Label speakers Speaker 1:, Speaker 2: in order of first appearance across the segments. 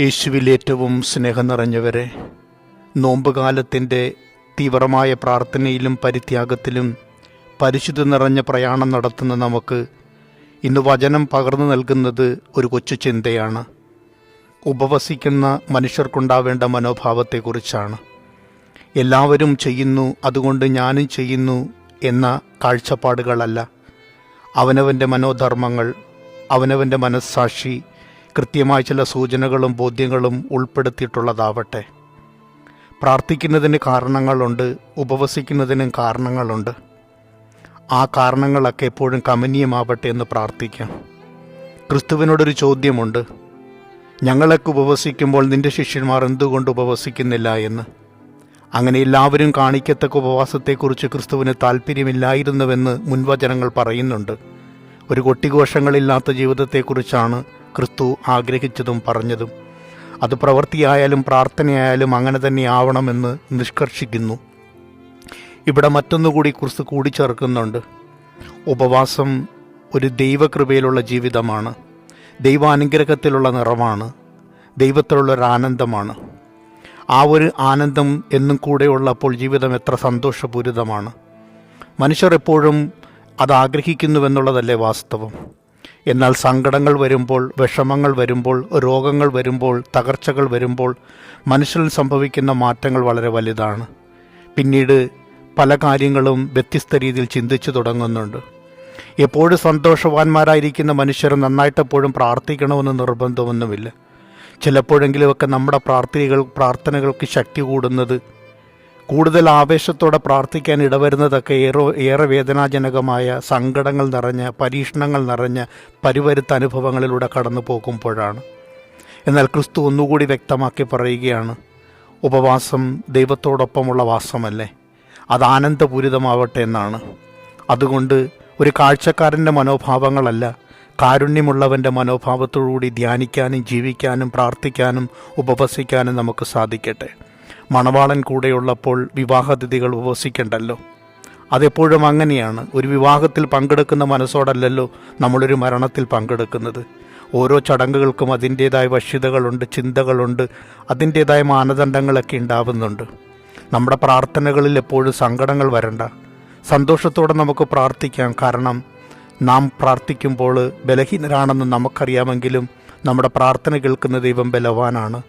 Speaker 1: യേശുവിൽ ഏറ്റവും സ്നേഹം നിറഞ്ഞവരെ നോമ്പുകാലത്തിന്റെ തീവ്രമായ പ്രാർത്ഥനയിലും പരിത്യാഗത്തിലും പരിശുദ്ധി നിറഞ്ഞ പ്രയാണം നടത്തുന്ന നമുക്ക് ഇന്ന് വചനം പകർന്നു നൽകുന്നത് ഒരു കൊച്ചു ചിന്തയാണ്. ഉപവസിക്കുന്ന മനുഷ്യർക്കുണ്ടാവേണ്ട മനോഭാവത്തെക്കുറിച്ചാണ്. എല്ലാവരും ചെയ്യുന്നു അതുകൊണ്ട് ഞാനും ചെയ്യുന്നു എന്ന കാഴ്ചപ്പാടുകളല്ല. അവനവന്റെ മനോധർമ്മങ്ങൾ അവനവന്റെ മനസ്സാക്ഷി കൃത്യമായ ചില സൂചനകളും ബോധ്യങ്ങളും ഉൾപ്പെടുത്തിയിട്ടുള്ളതാവട്ടെ. പ്രാർത്ഥിക്കുന്നതിന് കാരണങ്ങളുണ്ട് ഉപവസിക്കുന്നതിനും കാരണങ്ങളുണ്ട്. ആ കാരണങ്ങളൊക്കെ എപ്പോഴും കമനീയമാവട്ടെ എന്ന് പ്രാർത്ഥിക്കാം. ക്രിസ്തുവിനോടൊരു ചോദ്യമുണ്ട്. ഞങ്ങളൊക്കെ ഉപവസിക്കുമ്പോൾ നിന്റെ ശിഷ്യന്മാർ എന്തുകൊണ്ട് ഉപവസിക്കുന്നില്ല എന്ന്? അങ്ങനെ എല്ലാവരും കാണിക്കത്തക്ക ഉപവാസത്തെക്കുറിച്ച് ക്രിസ്തുവിന് താല്പര്യമില്ലായിരുന്നുവെന്ന് മുൻവചനങ്ങൾ പറയുന്നുണ്ട്. ഒരു കൊട്ടിഘോഷങ്ങളില്ലാത്ത ജീവിതത്തെക്കുറിച്ചാണ് ക്രിസ്തു ആഗ്രഹിച്ചതും പറഞ്ഞതും. അത് പ്രവൃത്തിയായാലും പ്രാർത്ഥനയായാലും അങ്ങനെ തന്നെ ആവണമെന്ന് നിഷ്കർഷിക്കുന്നു. ഇവിടെ മറ്റൊന്നുകൂടി ക്രിസ്തു കൂടിച്ചേർക്കുന്നുണ്ട്. ഉപവാസം ഒരു ദൈവകൃപയിലുള്ള ജീവിതമാണ്. ദൈവാനുഗ്രഹത്തിലുള്ള നിറമാണ് ദൈവത്തിലുള്ള ഒരു ആനന്ദമാണ്. ആ ഒരു ആനന്ദം എന്നും കൂടെ ഉള്ളപ്പോൾ ജീവിതം എത്ര സന്തോഷപൂരിതമാണ്. മനുഷ്യർ എപ്പോഴും അത് ആഗ്രഹിക്കുന്നുവെന്നുള്ളതല്ലേ വാസ്തവം. എന്നാൽ സങ്കടങ്ങൾ വരുമ്പോൾ വിഷമങ്ങൾ വരുമ്പോൾ രോഗങ്ങൾ വരുമ്പോൾ തകർച്ചകൾ വരുമ്പോൾ മനുഷ്യരിൽ സംഭവിക്കുന്ന മാറ്റങ്ങൾ വളരെ വലുതാണ്. പിന്നീട് പല കാര്യങ്ങളും വ്യത്യസ്ത രീതിയിൽ ചിന്തിച്ചു തുടങ്ങുന്നുണ്ട്. എപ്പോഴും സന്തോഷവാന്മാരായിരിക്കുന്ന മനുഷ്യർ നന്നായിട്ട് എപ്പോഴും പ്രാർത്ഥിക്കണമെന്ന് നിർബന്ധമൊന്നുമില്ല. ചിലപ്പോഴെങ്കിലുമൊക്കെ നമ്മുടെ പ്രാർത്ഥനകൾ പ്രാർത്ഥനകൾക്ക് ശക്തി കൂടുന്നത് കൂടുതൽ ആവേശത്തോടെ പ്രാർത്ഥിക്കാൻ ഇടവരുന്നതൊക്കെ ഏറെ ഏറെ വേദനാജനകമായ സങ്കടങ്ങൾ നിറഞ്ഞ പരീക്ഷണങ്ങൾ നിറഞ്ഞ പരിവരുത്ത അനുഭവങ്ങളിലൂടെ കടന്നു പോകുമ്പോഴാണ്. എന്നാൽ ക്രിസ്തു ഒന്നുകൂടി വ്യക്തമാക്കി പറയുകയാണ് ഉപവാസം ദൈവത്തോടൊപ്പമുള്ള വാസമല്ലേ? അത് ആനന്ദപൂരിതമാവട്ടെ എന്നാണ്. അതുകൊണ്ട് ഒരു കാഴ്ചക്കാരന്റെ മനോഭാവങ്ങളല്ല കാരുണ്യമുള്ളവന്റെ മനോഭാവത്തോടുകൂടി ധ്യാനിക്കാനും ജീവിക്കാനും പ്രാർത്ഥിക്കാനും ഉപവസിക്കാനും നമുക്ക് സാധിക്കട്ടെ. മണവാളൻ കൂടെയുള്ളപ്പോൾ വിവാഹതിഥികൾ ഉപവസിക്കണ്ടല്ലോ അതെപ്പോഴും അങ്ങനെയാണ്. ഒരു വിവാഹത്തിൽ പങ്കെടുക്കുന്ന മനസ്സോടല്ലല്ലോ നമ്മളൊരു മരണത്തിൽ പങ്കെടുക്കുന്നത്. ഓരോ ചടങ്ങുകൾക്കും അതിന്റേതായ വശ്യതകളുണ്ട് ചിന്തകളുണ്ട് അതിന്റേതായ മാനദണ്ഡങ്ങളൊക്കെ ഉണ്ടാവുന്നുണ്ട്. നമ്മുടെ പ്രാർത്ഥനകളിൽ എപ്പോഴും സങ്കടങ്ങൾ വരണ്ട. സന്തോഷത്തോടെ നമുക്ക് പ്രാർത്ഥിക്കാം. കാരണം നാം പ്രാർത്ഥിക്കുമ്പോൾ ബലഹീനരാണെന്ന് നമുക്കറിയാമെങ്കിലും നമ്മുടെ പ്രാർത്ഥന കേൾക്കുന്ന ദൈവം ബലവാനാണ്.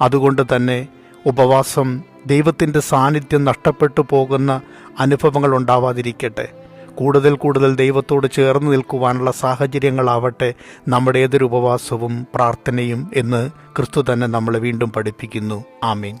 Speaker 1: അതുകൊണ്ട് തന്നെ ഉപവാസം ദൈവത്തിന്റെ സാന്നിധ്യം നഷ്ടപ്പെട്ടു പോകുന്ന അനുഭവങ്ങൾ ഉണ്ടാവാതിരിക്കട്ടെ. കൂടുതൽ കൂടുതൽ ദൈവത്തോട് ചേർന്ന് നിൽക്കുവാനുള്ള സാഹചര്യങ്ങളാവട്ടെ നമ്മുടെ ഏതൊരു ഉപവാസവും പ്രാർത്ഥനയും എന്ന് ക്രിസ്തു തന്നെ നമ്മളെ വീണ്ടും പഠിപ്പിക്കുന്നു. ആമീൻ.